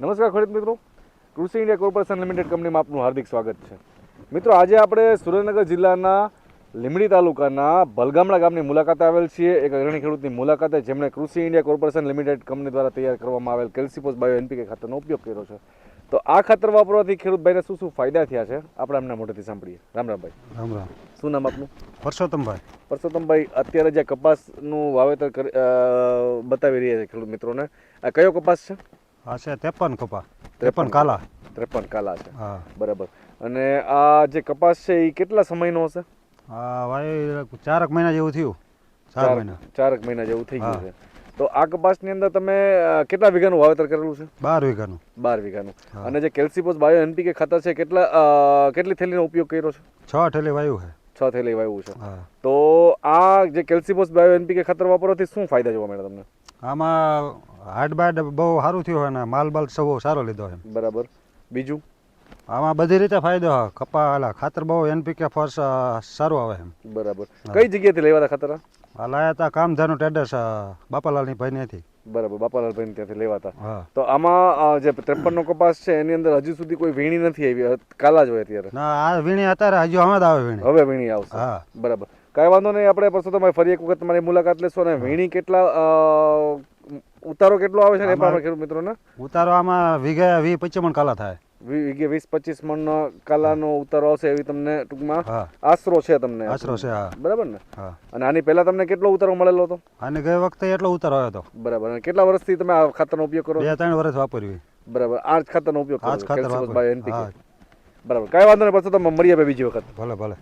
નમસ્કાર ખરીદ મિત્રો. કૃષિ ઇન્ડિયા કોર્પોરેશન લિમિટેડ કંપનીમાં આપનું હાર્દિક સ્વાગત છે. મિત્રો આજે આપણે સુરેન્દ્રનગર જિલ્લાના લીમડી તાલુકાના ભલગામડા ગામની મુલાકાતે આવેલ છીએ. એક અગ્રણી ખેડૂતની મુલાકાતે જેમણે કૃષિ ઇન્ડિયા કોર્પોરેશન લિમિટેડ કંપની દ્વારા તૈયાર કરવામાં આવેલ કેલ્સીપોસ બાયો એનપીકે ખાતરનો ઉપયોગ કર્યો છે. તો આ ખાતર વાપરવાથી ખેડૂતભાઈને શું શું ફાયદા થયા છે? આપણે એમના મોઢેથી સાંભળીએ. રામ રામભાઈ રામ રામ. શું નામ આપનું? પરસોત્તમભાઈ. પરસોત્તમભાઈ અત્યારે જે કપાસનું વાવેતર કરી બતાવી રહ્યા છે ખેડૂત મિત્રોને. આ કયો કપાસ છે? આ છે ત્રેપન કપા ત્રેપન કાલા. ત્રેપન કાલા છે. હા. બરાબર. અને આ જે કપાસ છે એ કેટલા સમયનો હશે? હા ભાઈ ચારક મહિના જેવું થયું. ચાર મહિના. ચારક મહિના જેવું થઈ ગયું છે. તો આ કપાસની અંદર તમે કેટલા વીઘાનું વાવેતર કરેલું છે? બાર વીઘાનું. બાર વીઘાનું. અને જે કેલ્સીપોસ બાયો એનપીકે ખાતર છે કેટલા કેટલી થેલીનો ઉપયોગ કર્યો છે? છ થેલી વાયુ છે. છ થેલી વાયુ છે. તો આ જે કેલ્સીપોસ બાયો એનપીકે ખાતર વાપરવાથી શું ફાયદા જોવા મળે તમને? આમાં હાર્ડ બાર્ડ બહુ સારું થયું હોય ને માલ બાલ સૌ સારો લીધો એમ. બરાબર. બીજું? આમાં બધી રીતે ફાયદો કપા આલા ખાતર બહુ એનપીકે ફોર્સ સારું આવે એમ. બરાબર. કઈ જગ્યાએથી લેવાતા ખાતર? આ? લાયા હતા કામધાનું ટેડર્સ બાપાલાલની ભાઈનેથી. બરાબર બાપાલાલભાઈ ત્યાંથી લેવા હતા તો આમાં જે જે ત્રેપનનો કપાસ છે એની અંદર હજુ સુધી કોઈ વીણી નથી આવી કાલા જ હોય અત્યારે. ના આ વીણી અત્યારે હજુ હમણાં જ આવે વીણી. હવે વીણી આવશે. હા. બરાબર. કાંઈ વાંધો નહીં આપણે પરસોત્તમભાઈ ફરી એક વખત તમારી મુલાકાત લેશો અને વીણી કેટલા ઉતારો કેટલો આવે છે ને આપણે ખેડૂત મિત્રોને? ઉતારો આમાં વીઘે વી પચીસ મણ કાલા થાય. વીઘે વીસ પચીસ મણ કાલાનો ઉતારો આવશે એવી તમને ટૂંકમાં આશરો છે તમને. આશરો છે હા. બરાબર ને? અને આની પહેલા તમને કેટલો ઉતારો મળેલો હતો? અને ગઈ વખતે એટલો ઉતારો આવ્યો હતો. બરાબર. અને કેટલા વર્ષથી તમે આ ખાતરનો ઉપયોગ કરો બે ત્રણ વર્ષ વાપરવી બરાબર. આ જ ખાતરનો ઉપયોગ કરો બરાબર. કાંઈ વાંધો નહીં પરસોત્તમ મળીએ બીજી વખત. ભલે ભલે.